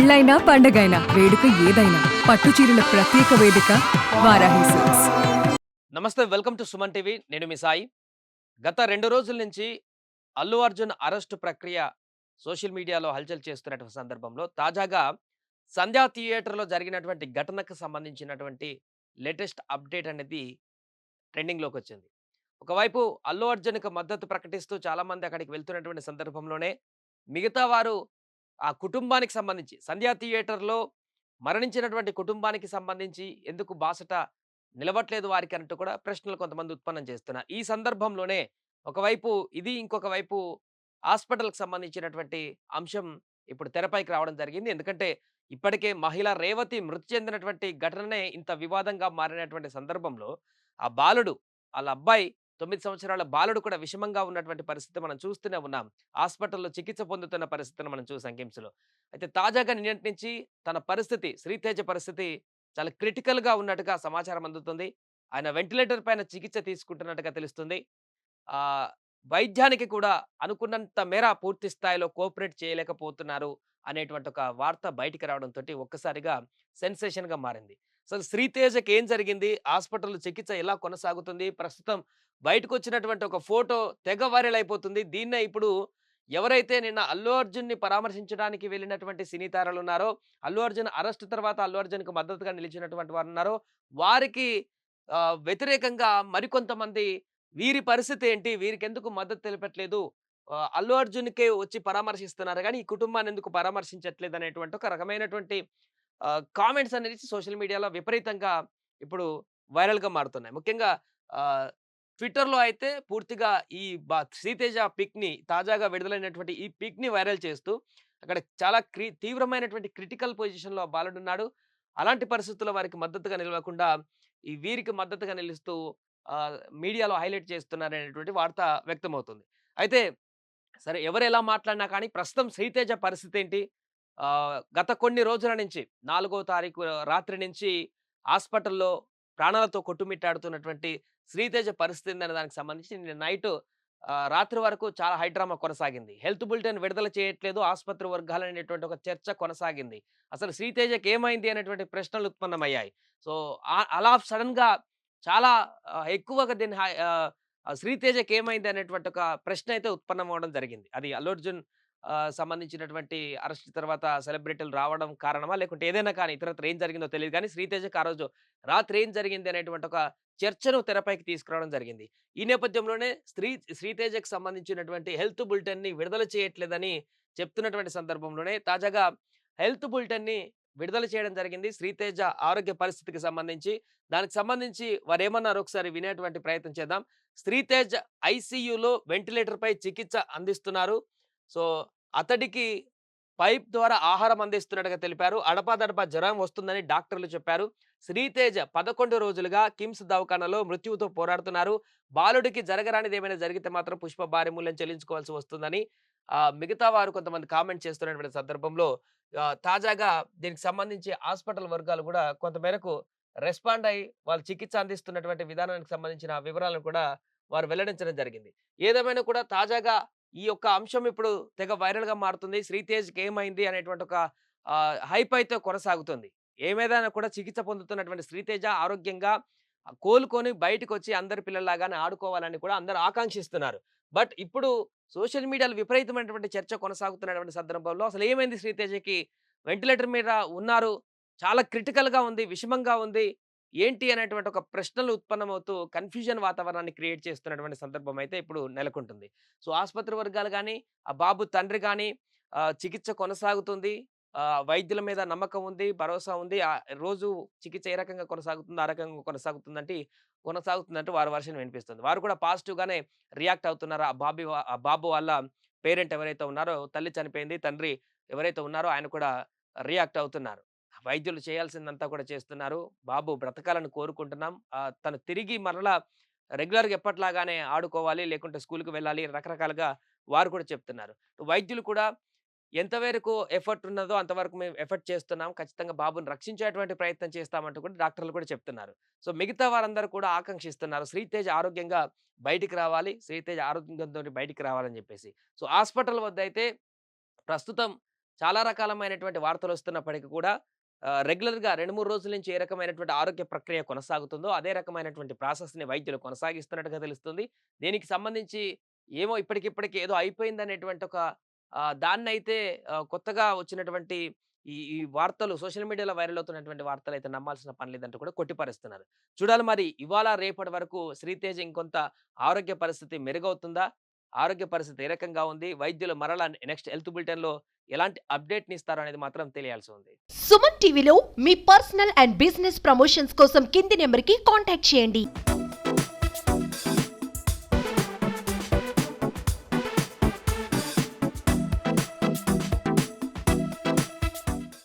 పెళ్ళైనా పండగైనా వేడుక ఏదైనా పట్టు చీరల ప్రత్యేక వేదిక వారాహి సిల్క్స్. నమస్తే వెల్కమ్ టు సుమన్ టీవీ. నేను మీ సాయి. గత రెండు రోజుల నుంచి అల్లు అర్జున్ అరెస్టు ప్రక్రియ సోషల్ మీడియాలో హల్చల్ చేస్తున్నటువంటి సందర్భంలో తాజాగా సంధ్యా థియేటర్లో జరిగినటువంటి ఘటనకు సంబంధించినటువంటి లేటెస్ట్ అప్డేట్ అనేది ట్రెండింగ్లోకి వచ్చింది. ఒకవైపు అల్లు అర్జున్కు మద్దతు ప్రకటిస్తూ చాలామంది అక్కడికి వెళ్తున్నటువంటి సందర్భంలోనే మిగతా వారు ఆ కుటుంబానికి సంబంధించి. సంధ్యా థియేటర్లో మరణించినటువంటి కుటుంబానికి సంబంధించి ఎందుకు బాసట నిలవట్లేదు వారికి అన్నట్టు కూడా ప్రశ్నలు కొంతమంది ఉత్పన్నం చేస్తున్నారు. ఈ సందర్భంలోనే ఒకవైపు ఇది ఇంకొక వైపు హాస్పిటల్కి సంబంధించినటువంటి అంశం ఇప్పుడు తెరపైకి రావడం జరిగింది. ఎందుకంటే ఇప్పటికే మహిళ రేవతి మృతి చెందినటువంటి ఘటననే ఇంత వివాదంగా మారినటువంటి సందర్భంలో ఆ బాలుడు వాళ్ళ అబ్బాయి తొమ్మిది సంవత్సరాల బాలుడు కూడా విషమంగా ఉన్నటువంటి పరిస్థితి మనం చూస్తూనే ఉన్నాం. హాస్పిటల్లో చికిత్స పొందుతున్న పరిస్థితిని మనం చూసాం కిమ్స్లో అయితే తాజాగా నిన్నటి నుంచి తన పరిస్థితి శ్రీతేజ పరిస్థితి చాలా క్రిటికల్గా ఉన్నట్టుగా సమాచారం అందుతుంది. ఆయన వెంటిలేటర్ పైన చికిత్స తీసుకుంటున్నట్టుగా తెలుస్తుంది. ఆ వైద్యానికి కూడా అనుకున్నంత మేర పూర్తి స్థాయిలో కోఆపరేట్ చేయలేకపోతున్నారు. అనేటువంటి ఒక వార్త బయటికి రావడంతో ఒక్కసారిగా సెన్సేషన్గా మారింది. అసలు శ్రీతేజకి ఏం జరిగింది? హాస్పిటల్ చికిత్స ఎలా కొనసాగుతుంది? ప్రస్తుతం బయటకు వచ్చినటువంటి ఒక ఫోటో తెగ వైరల్ అయిపోతుంది. దీన్నే ఇప్పుడు ఎవరైతే నిన్న అల్లు అర్జున్ని పరామర్శించడానికి వెళ్ళినటువంటి సినీ తారలు ఉన్నారో అల్లు అర్జున్ అరెస్ట్ తర్వాత అల్లు అర్జున్కి మద్దతుగా నిలిచినటువంటి వారు ఉన్నారో వారికి వ్యతిరేకంగా మరికొంతమంది వీరి పరిస్థితి ఏంటి? వీరికి ఎందుకు మద్దతు తెలిపట్లేదు? అల్లు అర్జున్కే వచ్చి పరామర్శిస్తున్నారు కానీ ఈ కుటుంబాన్ని ఎందుకు పరామర్శించట్లేదు అనేటువంటి ఒక రకమైనటువంటి కామెంట్స్ అనేది సోషల్ మీడియాలో విపరీతంగా ఇప్పుడు వైరల్గా మారుతున్నాయి. ముఖ్యంగా ట్విట్టర్లో అయితే పూర్తిగా ఈ బా శ్రీతేజ పిక్ని తాజాగా విడుదలైనటువంటి ఈ పిక్ని వైరల్ చేస్తూ అక్కడ చాలా క్రి తీవ్రమైనటువంటి క్రిటికల్ పొజిషన్లో బాలుడున్నాడు అలాంటి పరిస్థితుల్లో వారికి మద్దతుగా నిలవకుండా ఈ వీరికి మద్దతుగా నిలుస్తూ మీడియాలో హైలైట్ చేస్తున్నారనేటువంటి వార్త వ్యక్తమవుతుంది. అయితే సరే ఎవరు ఎలా మాట్లాడినా కానీ ప్రస్తుతం శ్రీతేజ పరిస్థితి ఏంటి గత కొన్ని రోజుల నుంచి నాలుగో తారీఖు రాత్రి నుంచి హాస్పిటల్లో ప్రాణాలతో కొట్టుమిట్టాడుతున్నటువంటి శ్రీతేజ పరిస్థితి అనే దానికి సంబంధించి నిన్న నైట్ రాత్రి వరకు చాలా హైడ్రామా కొనసాగింది. హెల్త్ బులెటిన్ విడుదల చేయట్లేదు ఆసుపత్రి వర్గాలు అనేటువంటి ఒక చర్చ కొనసాగింది. అసలు శ్రీతేజకి ఏమైంది అనేటువంటి ప్రశ్నలు ఉత్పన్నమయ్యాయి. సో అలా సడన్గా చాలా ఎక్కువగా దీన్ని హై- శ్రీతేజకి ఏమైంది అనేటువంటి ఒక ప్రశ్న అయితే ఉత్పన్నం అవ్వడం జరిగింది. అది అల్లు అర్జున్ సంబంధించినటువంటి అరెస్ట్ తర్వాత సెలబ్రిటీలు రావడం కారణమా? లేకుంటే ఏదైనా కానీ ఇతరత్ర ఏం జరిగిందో తెలియదు. కానీ శ్రీతేజకి ఆ రోజు రాత్రి ఏం జరిగింది అనేటువంటి ఒక చర్చను తెరపైకి తీసుకురావడం జరిగింది. ఈ నేపథ్యంలోనే స్త్రీ శ్రీతేజకి సంబంధించినటువంటి హెల్త్ బులెటిన్ని విడుదల చేయట్లేదని చెప్తున్నటువంటి సందర్భంలోనే తాజాగా హెల్త్ బులెటిన్ని విడుదల చేయడం జరిగింది. శ్రీతేజ ఆరోగ్య పరిస్థితికి సంబంధించి. దానికి సంబంధించి వారు ఏమన్నారు ఒకసారి వినేటువంటి ప్రయత్నం చేద్దాం. శ్రీతేజ్ ఐసీయూలో వెంటిలేటర్ పై చికిత్స అందిస్తున్నారు. సో అతడికి పైప్ ద్వారా ఆహారం అందిస్తున్నట్టుగా తెలిపారు. అడపాదడపా జ్వరం వస్తుందని డాక్టర్లు చెప్పారు. శ్రీతేజ పదకొండు రోజులుగా కిమ్స్ దవాఖానలో మృత్యువుతో పోరాడుతున్నారు. బాలుడికి జరగరానిది ఏమైనా జరిగితే మాత్రం పుష్ప భారీ మూల్యం చెల్లించుకోవాల్సి వస్తుందని మిగతా వారు కొంతమంది కామెంట్ చేస్తున్నటువంటి సందర్భంలో తాజాగా దీనికి సంబంధించి హాస్పిటల్ వర్గాలు కూడా కొంతమేరకు రెస్పాండ్ అయి వాళ్ళు చికిత్స అందిస్తున్నటువంటి విధానానికి సంబంధించిన వివరాలను కూడా వారు వెల్లడించడం జరిగింది. ఏదేమైనా కూడా తాజాగా ఈ యొక్క అంశం ఇప్పుడు తెగ వైరల్గా మారుతుంది. శ్రీతేజ్కి ఏమైంది అనేటువంటి ఒక హైప్ అయితే కొనసాగుతుంది. ఏమేదైనా కూడా చికిత్స పొందుతున్నటువంటి శ్రీతేజ ఆరోగ్యంగా కోలుకొని బయటకు వచ్చి అందరి పిల్లల్లాగానే ఆడుకోవాలని కూడా అందరూ ఆకాంక్షిస్తున్నారు. బట్ ఇప్పుడు సోషల్ మీడియాలో విపరీతమైనటువంటి చర్చ కొనసాగుతున్నటువంటి సందర్భంలో అసలు ఏమైంది శ్రీతేజకి? వెంటిలేటర్ మీద ఉన్నారు. చాలా క్రిటికల్గా ఉంది విషమంగా ఉంది. ఏంటి అనేటువంటి ఒక ప్రశ్నలు ఉత్పన్నమవుతూ కన్ఫ్యూజన్ వాతావరణాన్ని క్రియేట్ చేస్తున్నటువంటి సందర్భం అయితే ఇప్పుడు నెలకొంటుంది. సో ఆసుపత్రి వర్గాలు కానీ ఆ బాబు తండ్రి కానీ చికిత్స కొనసాగుతుంది. వైద్యుల మీద నమ్మకం ఉంది భరోసా ఉంది. ఆ రోజు చికిత్స ఏ రకంగా కొనసాగుతుంది ఆ రకంగా కొనసాగుతుందంటే కొనసాగుతుందంటే వారి వర్షన్ వినిపిస్తుంది. వారు కూడా పాజిటివ్గానే రియాక్ట్ అవుతున్నారు. ఆ బాబీ ఆ బాబు వాళ్ళ పేరెంట్ ఎవరైతే ఉన్నారో తల్లి చనిపోయింది తండ్రి ఎవరైతే ఉన్నారో ఆయన కూడా రియాక్ట్ అవుతున్నారు. వైద్యులు చేయాల్సిందంతా కూడా చేస్తున్నారు. బాబు బ్రతకాలని కోరుకుంటున్నాం. తను తిరిగి మరలా రెగ్యులర్గా ఎప్పట్లాగానే ఆడుకోవాలి లేకుంటే స్కూల్కి వెళ్ళాలి రకరకాలుగా వారు కూడా చెప్తున్నారు. వైద్యులు కూడా ఎంతవరకు ఎఫర్ట్ ఉన్నదో అంతవరకు మేము ఎఫర్ట్ చేస్తున్నాం. ఖచ్చితంగా బాబుని రక్షించేటువంటి ప్రయత్నం చేస్తామంటూ కూడా డాక్టర్లు కూడా చెప్తున్నారు. సో మిగతా వారందరూ కూడా ఆకాంక్షిస్తున్నారు. శ్రీతేజ్ ఆరోగ్యంగా బయటికి రావాలి. శ్రీతేజ్ ఆరోగ్యంతో బయటికి రావాలని చెప్పేసి. సో హాస్పిటల్ వద్ద అయితే ప్రస్తుతం చాలా రకాలమైనటువంటి వార్తలు వస్తున్నప్పటికీ కూడా రెగ్యులర్‌గా 2, 3 రోజుల నుంచి ఏ రకమైనటువంటి ఆరోగ్య ప్రక్రియ కొనసాగుతుందో, అదే రకమైనటువంటి ప్రాసెస్‌ని వైద్యులు కొనసాగిస్తున్నట్టుగా తెలుస్తుంది. దీనికి సంబంధించి ఏమో ఇప్పటికిప్పటికి ఏదో అయిపోయిందనేటువంటి ఒక దాన్నైతే కొత్తగా వచ్చినటువంటి ఈ ఈ వార్తలు సోషల్ మీడియాలో వైరల్ అవుతున్నటువంటి వార్తలు అయితే నమ్మాల్సిన పని లేదంటూ కూడా కొట్టిపరుస్తున్నారు. చూడాలి మరి ఇవాళ, రేపటి వరకు శ్రీతేజ్ ఇంకొంత ఆరోగ్య పరిస్థితి మెరుగవుతుందా? ఆరోగ్య పరిస్థితి ఏ రకంగా ఉంది? వైద్యులు మరలా నెక్స్ట్ హెల్త్ బులెటిన్‌లో ఎలాంటి అప్డేట్‌ని ఇస్తారో అనేది మాత్రం తెలియాల్సి ఉంది. సుమన్ టీవీలో మీ పర్సనల్ అండ్ బిజినెస్ ప్రమోషన్స్ కోసం కింది నెంబర్కి కాంటాక్ట్ చేయండి